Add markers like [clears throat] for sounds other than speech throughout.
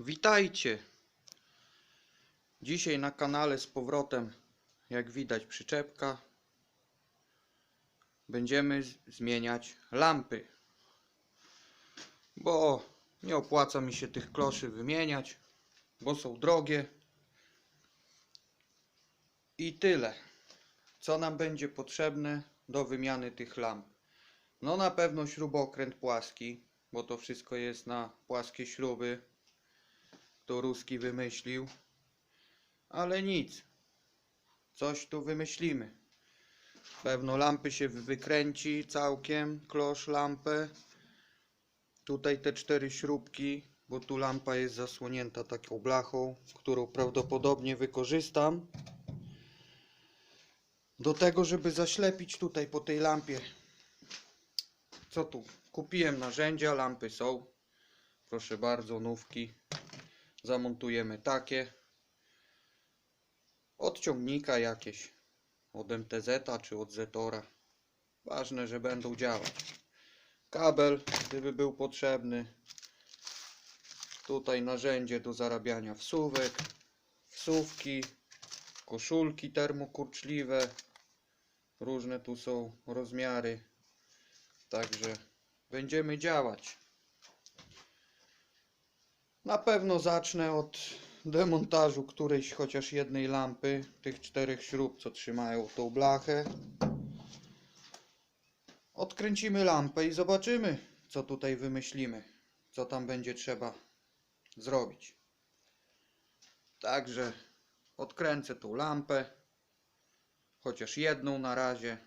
Witajcie! Dzisiaj na kanale z powrotem, jak widać, przyczepka. Będziemy zmieniać lampy. Bo nie opłaca mi się tych kloszy wymieniać, bo są drogie. I tyle. Co nam będzie potrzebne do wymiany tych lamp? No na pewno śrubokręt płaski, bo to wszystko jest na płaskie śruby. To Ruski wymyślił. Ale nic. Coś tu wymyślimy. Pewno lampy się wykręci całkiem, klosz lampę. Tutaj te cztery śrubki, bo tu lampa jest zasłonięta taką blachą, którą prawdopodobnie wykorzystam. Do tego, żeby zaślepić tutaj po tej lampie. Co tu? Kupiłem narzędzia, lampy są. Proszę bardzo, nówki. Zamontujemy takie. Od ciągnika jakieś. Od MTZ czy od Zetora. Ważne, że będą działać. Kabel, gdyby był potrzebny. Tutaj narzędzie do zarabiania wsówek. Wsówki. Koszulki termokurczliwe. Różne tu są rozmiary. Także będziemy działać. Na pewno zacznę od demontażu którejś chociaż jednej lampy, tych czterech śrub, co trzymają tą blachę. Odkręcimy lampę i zobaczymy, co tutaj wymyślimy, co tam będzie trzeba zrobić. Także odkręcę tą lampę, chociaż jedną na razie,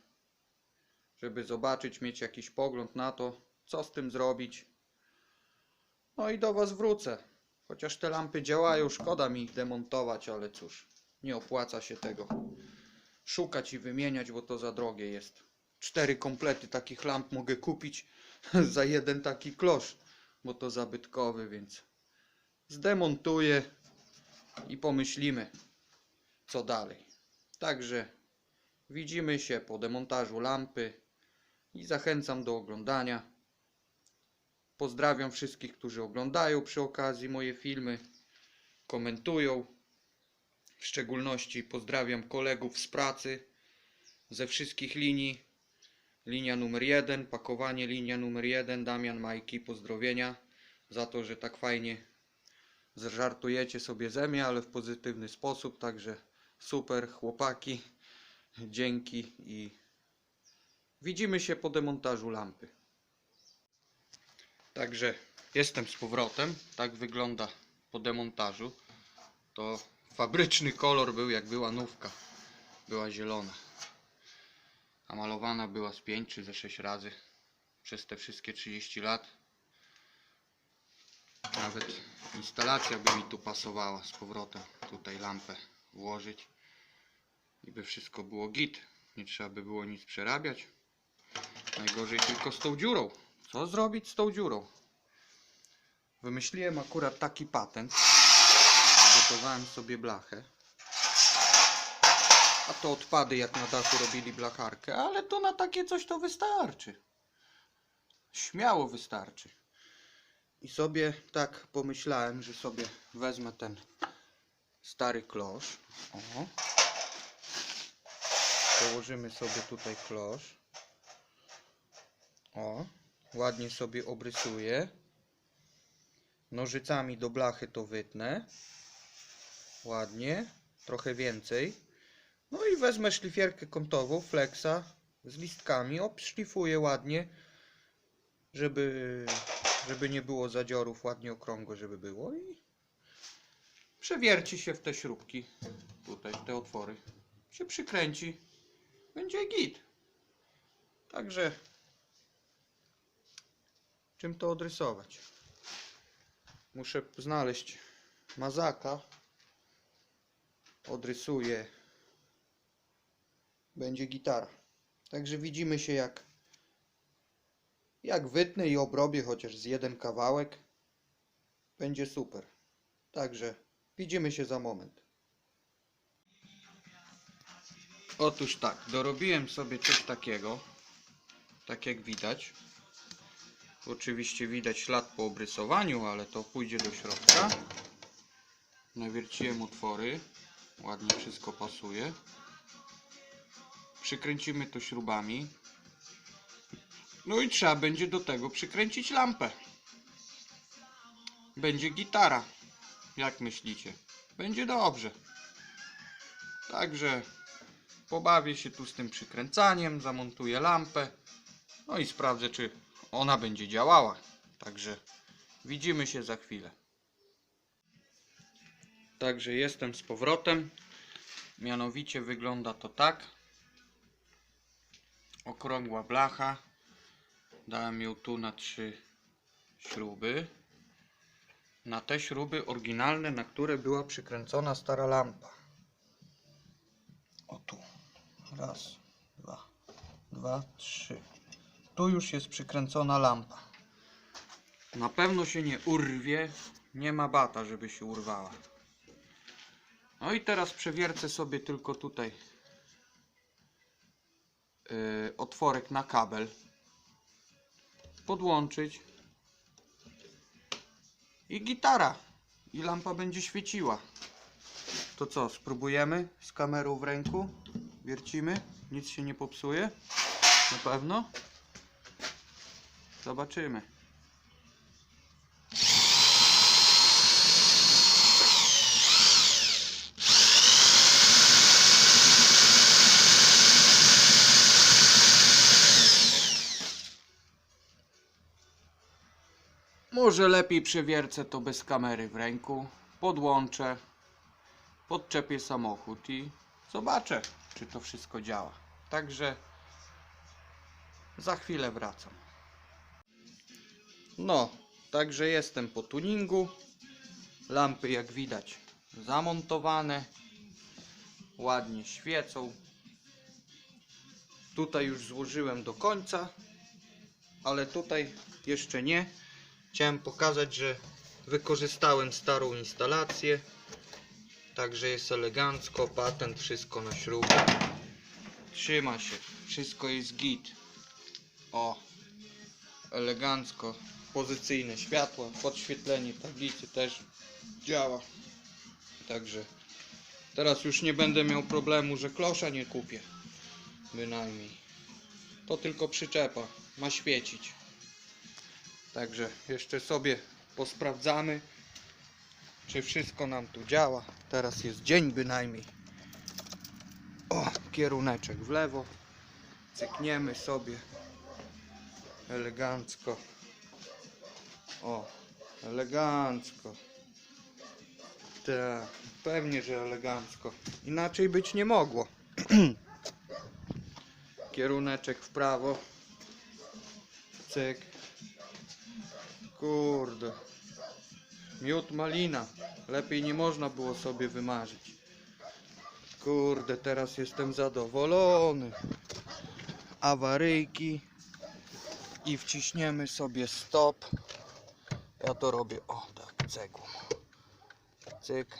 żeby zobaczyć, mieć jakiś pogląd na to, co z tym zrobić. No i do Was wrócę. Chociaż te lampy działają, szkoda mi ich demontować, ale cóż, nie opłaca się tego szukać i wymieniać, bo to za drogie jest. Cztery komplety takich lamp mogę kupić [laughs] za jeden taki klosz, bo to zabytkowy, więc zdemontuję i pomyślimy, co dalej. Także widzimy się po demontażu lampy i zachęcam do oglądania. Pozdrawiam wszystkich, którzy oglądają przy okazji moje filmy, komentują. W szczególności pozdrawiam kolegów z pracy ze wszystkich linii. Linia numer jeden, pakowanie linia numer jeden, Damian Majki, pozdrowienia za to, że tak fajnie żartujecie sobie ze mnie, ale w pozytywny sposób, także super chłopaki, dzięki i widzimy się po demontażu lampy. Także jestem z powrotem. Tak wygląda po demontażu. To fabryczny kolor był jak była nówka. Była zielona. A malowana była z 5 czy ze 6 razy przez te wszystkie 30 lat. Nawet instalacja by mi tu pasowała z powrotem. Tutaj lampę włożyć. I by wszystko było git. Nie trzeba by było nic przerabiać. Najgorzej tylko z tą dziurą. Co zrobić z tą dziurą? Wymyśliłem akurat taki patent. Zgotowałem sobie blachę. A to odpady jak na dachu robili blacharkę, ale to na takie coś to wystarczy. Śmiało wystarczy. I sobie tak pomyślałem, że sobie wezmę ten stary klosz. O. Położymy sobie tutaj klosz. O, ładnie sobie obrysuję. Nożycami do blachy to wytnę. Ładnie, trochę więcej. No i wezmę szlifierkę kątową, flexa z listkami, obszlifuję ładnie, żeby, żeby nie było zadziorów, ładnie okrągłe, żeby było i przewierci się w te śrubki, tutaj, w te otwory. Się przykręci, będzie git. Także czym to odrysować? Muszę znaleźć mazaka. Odrysuję. Będzie gitara. Także widzimy się jak jak wytnę i obrobię chociaż z jeden kawałek. Będzie super. Także widzimy się za moment. Otóż tak, dorobiłem sobie coś takiego. Tak jak widać. Oczywiście widać ślad po obrysowaniu, ale to pójdzie do środka. Nawierciłem otwory. Ładnie wszystko pasuje. Przykręcimy to śrubami. No i trzeba będzie do tego przykręcić lampę. Będzie gitara. Jak myślicie? Będzie dobrze. Także pobawię się tu z tym przykręcaniem, zamontuję lampę. No i sprawdzę, czy ona będzie działała. Także widzimy się za chwilę. Także jestem z powrotem. Mianowicie wygląda to tak. Okrągła blacha. Dałem ją tu na trzy śruby. Na te śruby oryginalne, na które była przykręcona stara lampa. O tu. Raz, dwa, dwa, trzy. Tu już jest przykręcona lampa. Na pewno się nie urwie. Nie ma bata, żeby się urwała. No i teraz przewiercę sobie tylko tutaj yy, otworek na kabel. Podłączyć. I gitara. I lampa będzie świeciła. To co, spróbujemy z kamerą w ręku? Wiercimy? Nic się nie popsuje? Na pewno? Zobaczymy. Może lepiej przewiercę to bez kamery w ręku. Podłączę. Podczepię samochód i zobaczę, czy to wszystko działa. Także za chwilę wracam. No, także jestem po tuningu. Lampy jak widać zamontowane. Ładnie świecą. Tutaj już złożyłem do końca, ale tutaj jeszcze nie. Chciałem pokazać, że wykorzystałem starą instalację. Także jest elegancko, patent, wszystko na śrubę. Trzyma się, wszystko jest git. O, elegancko, pozycyjne światła, podświetlenie tablicy też działa. Także teraz już nie będę miał problemu, że klosza nie kupię. Bynajmniej. To tylko przyczepa, ma świecić. Także jeszcze sobie posprawdzamy, czy wszystko nam tu działa. Teraz jest dzień bynajmniej. O, kieruneczek w lewo. Cykniemy sobie elegancko. O, elegancko. Tak, pewnie, że elegancko. Inaczej być nie mogło. [clears throat] Kieruneczek w prawo. Cyk. Kurde. Miód malina. Lepiej nie można było sobie wymarzyć. Kurde, teraz jestem zadowolony. Awaryjki. I wciśniemy sobie stop. Ja to robię, o tak, cegłą. Cyk.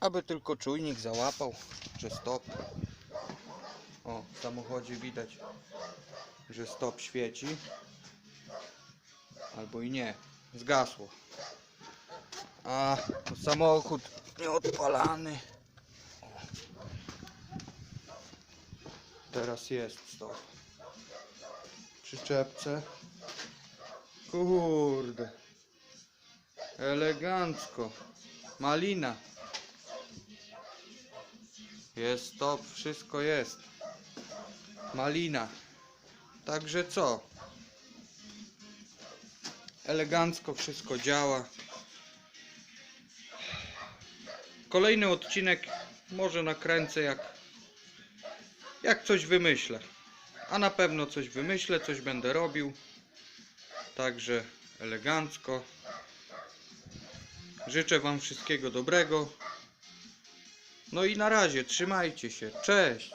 Aby tylko czujnik załapał, że stop. O, w samochodzie widać, że stop świeci. Albo i nie, zgasło. A, samochód nieodpalany. Teraz jest stop. Przyczepce. Kurde. Elegancko. Malina. Jest stop, wszystko jest. Malina. Także co? Elegancko wszystko działa. Kolejny odcinek może nakręcę jak jak coś wymyślę. A na pewno coś wymyślę, coś będę robił. Także elegancko. Życzę Wam wszystkiego dobrego. No i na razie, trzymajcie się. Cześć.